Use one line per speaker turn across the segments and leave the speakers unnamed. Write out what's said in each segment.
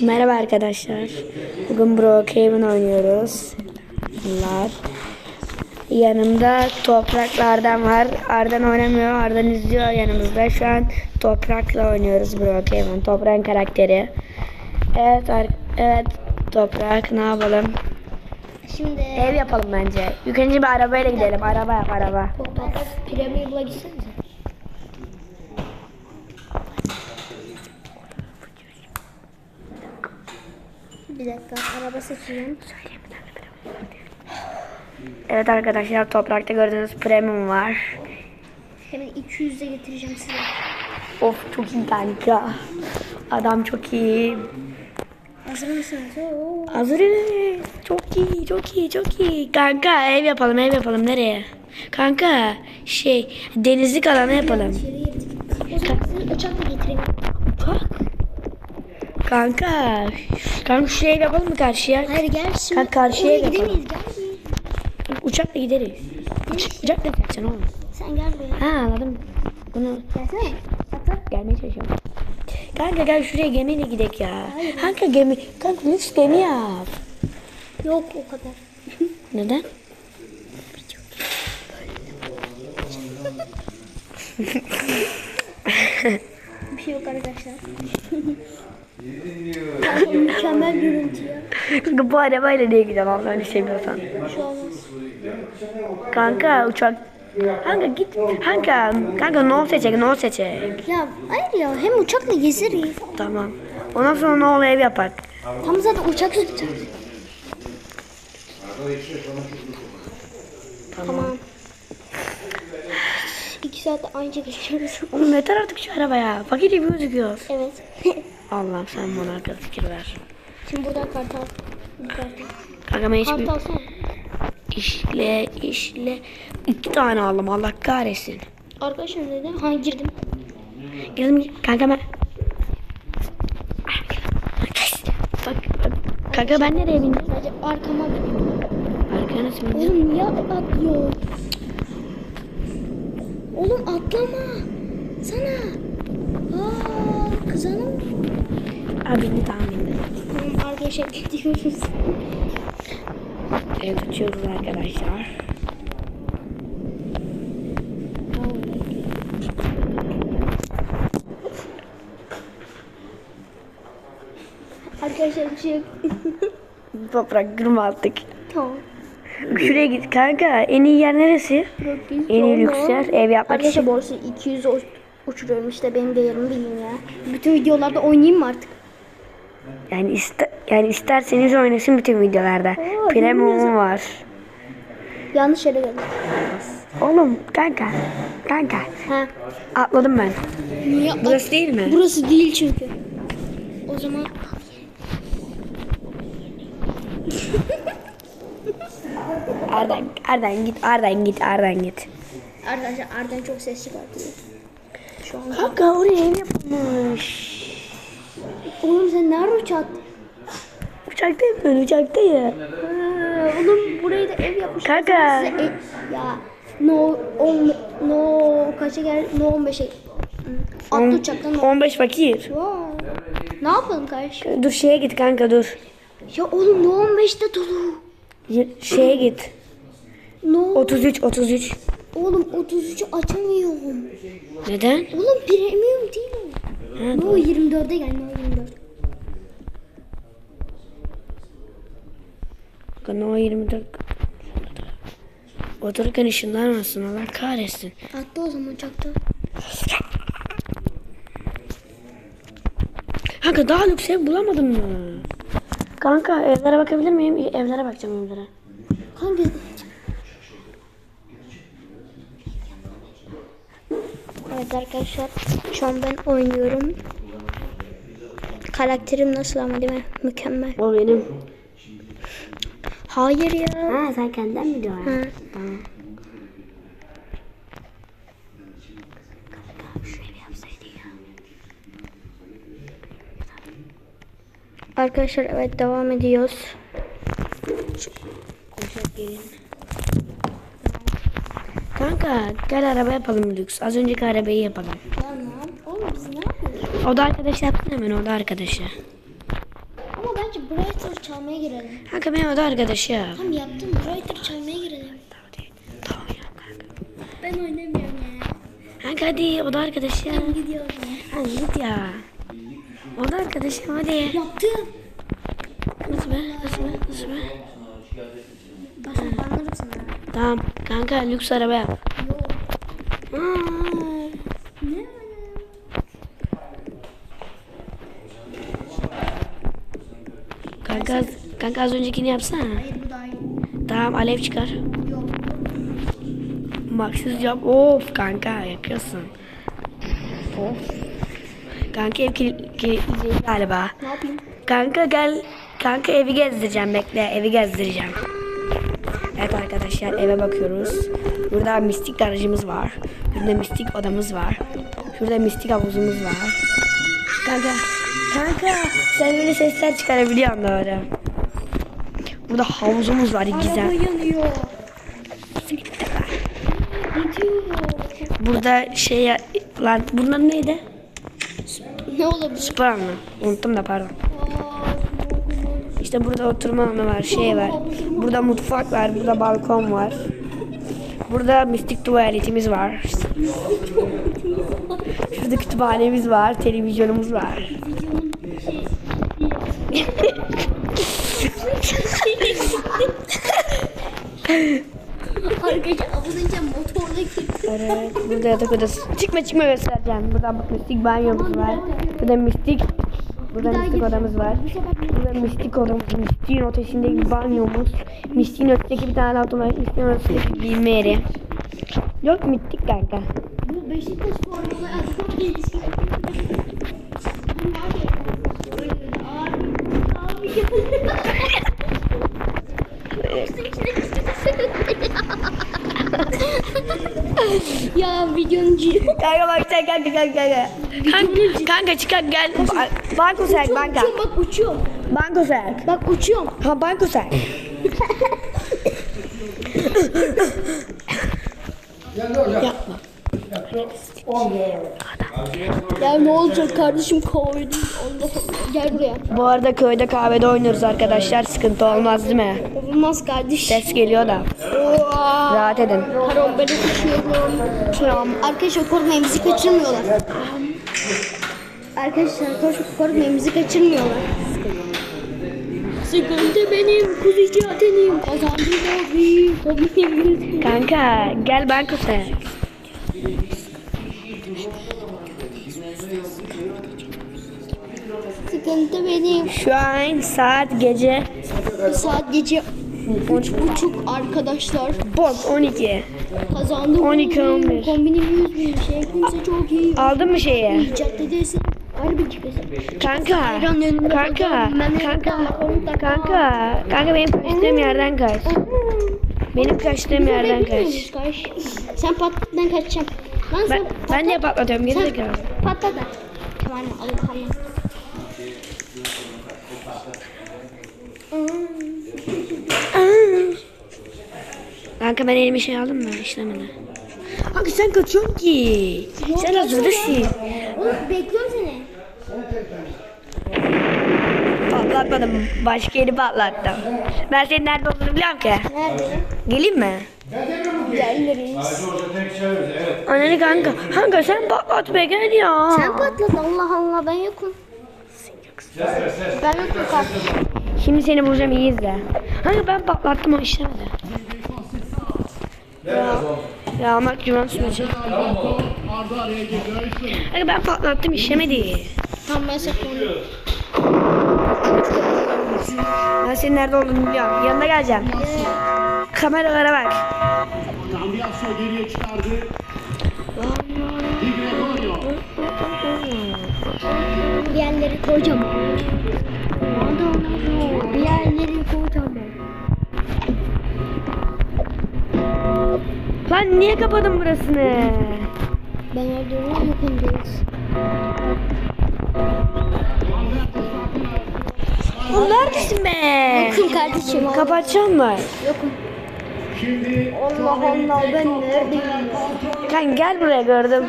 Merhaba arkadaşlar. Bugün Brookhaven oynuyoruz. Bunlar. Yanımda topraklardan var. Ardan oynamıyor. Ardan izliyor yanımızda. Şu an toprakla oynuyoruz Brookhaven. Toprağın karakteri. Evet, evet toprak ne yapalım?
Şimdi
Ev yapalım bence. İlk önce bir arabayla gidelim. Araba yap araba.
toprak gitsenize. Bir dakika araba seçeceğim.
Evet arkadaşlar toprakta gördüğünüz premium var.
Hemen 200'e getireceğim size.
Of çok iyi kanka. Adam çok iyi.
Hazır mısınız? Oo.
Hazırız. Çok iyi, çok iyi, çok iyi. Kanka ev yapalım, ev yapalım. Nereye? Kanka şey denizlik alanı yapalım.
Uçakla getireyim.
Kanka. Kanka şu ev yapalım mı karşıya?
Hayır gel şimdi.
Kanka karşıya
Oraya
yapalım.
gidemeyiz gel.
Uçakla gideriz. Uç- Uçakla gideceksin oğlum.
Sen gel buraya.
Ha anladım. Bunu
Gelsene. Atla.
gelmeye çalışıyorum. Kanka gel şuraya gemiyle gidelim ya. Kanka gemi, kanka lüks gemi yap.
Yok o kadar.
Neden?
Bir şey yok arkadaşlar. Mükemmel görüntü ya.
Kanka bu arabayla niye gidiyorsun Allah öyle
şey olmaz.
Kanka uçak. Kanka git. Kanka. Kanka no seçecek no seçecek.
Ya hayır ya hem uçakla gezeriz.
Tamam. Ondan sonra ne olur ev yapak.
Tam zaten uçak tutacağız. Tamam. İki saat aynı geçiyoruz.
Oğlum yeter artık şu arabaya. Fakir gibi gözüküyor.
evet.
Allah'ım sen bana akıl fikir ver.
Şimdi buradan kartal. Kartal.
Kanka ben hiçbir
Kartal sen.
işle işle iki tane aldım Allah kahretsin.
Arkadaşım dedi. Ha girdim.
Girdim kanka ben. Bak, bak. Kanka ben nereye bindim?
Sadece arkama
Arkaya nasıl bindim?
Oğlum niye atlıyor? Oğlum atlama. Sana. Aa, kızana mı?
Abi bindi tamam
arkadaşlar gidiyoruz.
Ev tutuyoruz arkadaşlar.
Arkadaşlar bir şey yok.
Toprak kırma attık. Şuraya git kanka. En iyi yer neresi? En iyi lüks yer ev yapmak
Arkadaşlar
için.
arada 200 uç- uçuruyorum işte benim değerimi bilin ya. Bütün videolarda oynayayım mı artık?
Yani iste, yani isterseniz oynasın bütün videolarda.
Oo,
Premium var.
Yanlış yere geldim.
Oğlum kanka. Kanka.
Ha.
Atladım ben.
Niye?
Burası değil mi?
Burası değil çünkü. O zaman
Arden, Arden git, Arden git, Arden git.
arkadaşlar Arden çok ses çıkartıyor. Şu an.
Kanka oraya ev yapılmış.
Oğlum sen nerede uçaktın?
Uçaktayım ben, uçaktayım.
Ha, oğlum burayı da ev yapmış.
Kanka.
Size ev- ya no on no kaça gel no 15'e. Hı, Atlı uçaktan no.
15 fakir.
Vay. Ne yapalım kardeşim?
Dur şeye git kanka dur.
Ya oğlum no 15'te dolu.
Şeye git.
No.
33, 33.
Oğlum 33'ü açamıyorum.
Neden?
Oğlum premium değil o.
Ha,
No 24'e gel no 24.
Kanka o 24. Otururken ışınlanmasın Allah kahretsin.
Attı o zaman uçakta.
Kanka daha lüks ev bulamadın mı? Kanka evlere bakabilir miyim? Evlere bakacağım evlere.
Hangi? Evet arkadaşlar şu an ben oynuyorum. Karakterim nasıl ama değil mi? Mükemmel.
O benim.
Hayır ya.
Ha sen kendinden mi diyorsun?
Ha.
Tamam.
Arkadaşlar evet devam ediyoruz.
Koşak gelin. Kanka gel araba yapalım lüks. Az önceki arabayı yapalım.
Ya yap? Oğlum biz ne yapıyoruz?
O da arkadaş yapsın hemen o da arkadaşı.
Hadi Brighter çalmaya girelim.
Kanka benim oda arkadaşım.
Tamam yaptım. Brighter çalmaya girelim.
Tamam ya kanka.
Ben oynamıyorum ya.
Kanka hadi oda arkadaşım.
Ben gidiyorum ya.
Hadi git ya. Oda arkadaşım hadi.
Yaptım.
Nasıl be? Nasıl be? Nasıl be?
Başka banlarım sana.
Tamam kanka lüks araba yap.
Yok.
Aa,
Ne
Kanka, kanka az öncekini yapsana.
Hayır bu daha iyi.
Tamam alev çıkar.
Yok.
Maksız yap. Of kanka yakıyorsun. Of. Kanka ev kilit- kilitleyecek galiba.
Ne yapayım?
Kanka gel. Kanka evi gezdireceğim bekle. Evi gezdireceğim. Evet arkadaşlar eve bakıyoruz. Burada mistik garajımız var. Burada mistik odamız var. Şurada mistik havuzumuz var. Kanka. Kanka sen öyle sesler çıkarabiliyorsun doğru. Burada havuzumuz var güzel. Burada şey lan bunlar neydi?
Ne olabilir?
Spor mı? Unuttum da pardon. İşte burada oturma alanı var, şey var. Burada mutfak var, burada balkon var. Burada mistik tuvaletimiz var. Şurada kütüphanemiz var, televizyonumuz var.
Arkadaşlar motorla girdim.
Evet, burada yatak odası. Çıkma çıkma göstereceğim. Burada bak mistik banyomuz var. Burada mistik Burada mistik odamız var. Burada mistik odamız, mistiğin ötesindeki banyomuz, mistiğin ötesindeki bir tane otomatik, mistiğin ötesindeki giyinme yeri. Yok mistik kanka.
Bu Beşiktaş formalı aslında ilişki. ya videonun ciri.
Kanka bak sen kanka kanka kanka. Kanka, kanka çıkar gel. Ba- Banko serk banka.
Uçuyorum bak uçuyorum.
Banko serk.
Bak uçuyorum.
Ha banko serk. Yapma.
Ya ne olacak kardeşim Allah. Gel buraya.
Bu arada köyde kahvede oynuyoruz arkadaşlar. Sıkıntı olmaz değil mi?
Olmaz kardeş.
Ses geliyor da. Rahat edin.
Arkadaşlar korkmayın bizi kaçırmıyorlar. Arkadaşlar koş- korkmayın bizi kaçırmıyorlar. Sıkıntı benim, kuzucu atenim, kazandım abi,
Kanka gel banko serk.
Sıkıntı benim.
Şu an saat gece
Saat gece üç buçuk arkadaşlar.
bok 12.
Kazandım.
12, 11.
Kombinim 100 bin şey. Kimse çok iyi.
Aldın mı şeyi?
Caddedesin. Harbi çıkıyorsun.
Kanka. Kanka. Kanka. Kanka. Kanka benim kaçtığım yerden kaç. Benim kaçtığım yerden kaç.
Sen patlattan kaçacaksın. Lan
Ben,
sen
ben niye patlatıyorum geri zekalı.
patlat da. Tamam al tamam.
Kanka ben elime şey aldım mı? İşlemedi. Kanka sen kaçıyorsun ki. Sen hazırdasın.
Oğlum bekliyorum seni.
Patlatmadım. Başka yeri patlattım. Ben senin nerede olduğunu biliyorum ki.
Nerede?
Geleyim mi?
Geliriz.
Anne kanka. Kanka sen patlat be gel ya.
Sen patlat Allah Allah ben yokum. Ben yokum kardeşim.
Şimdi seni bulacağım iyi izle. Kanka ben patlattım o işlemedi. Ya, ya ama güven süreci. Kanka ben patlattım işlemedi.
Tamam ben saklanıyorum.
Ben senin nerede olduğunu biliyorum. Yanına geleceğim. Kameralara bak.
Cambiasso geriye çıkardı. Di Gregorio.
Diğerleri kocaman. Diğerleri kocaman.
Lan niye kapadın burasını?
Ben öldürüyorum yakındayız.
Oğlum neredesin be?
Yokum kardeşim.
Kapatacağım mı?
Yokum.
Şimdi
Allah Allah ben neredeyim?
Kan gel buraya gördüm.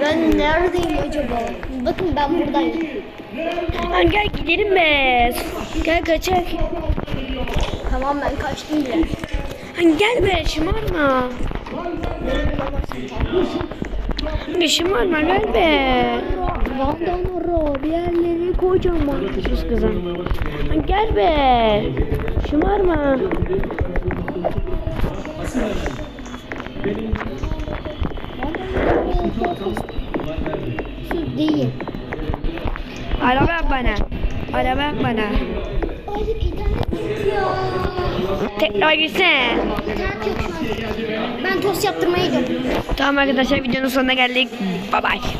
Ben neredeyim acaba? Bakın ben buradayım.
Lan gel gidelim be. Gel kaçak.
Tamam ben kaçtım bile.
Lan gel be şımarma. Lan şımarma gel be. Vandan oro bir yerleri kocaman. Sus kızım. Gel be. Şımarma.
Su değil.
Araba yap bana. Araba yap bana. Tekrar.
Ben tost yaptırmaya gidiyorum.
Tamam arkadaşlar videonun sonuna geldik. Bye bye.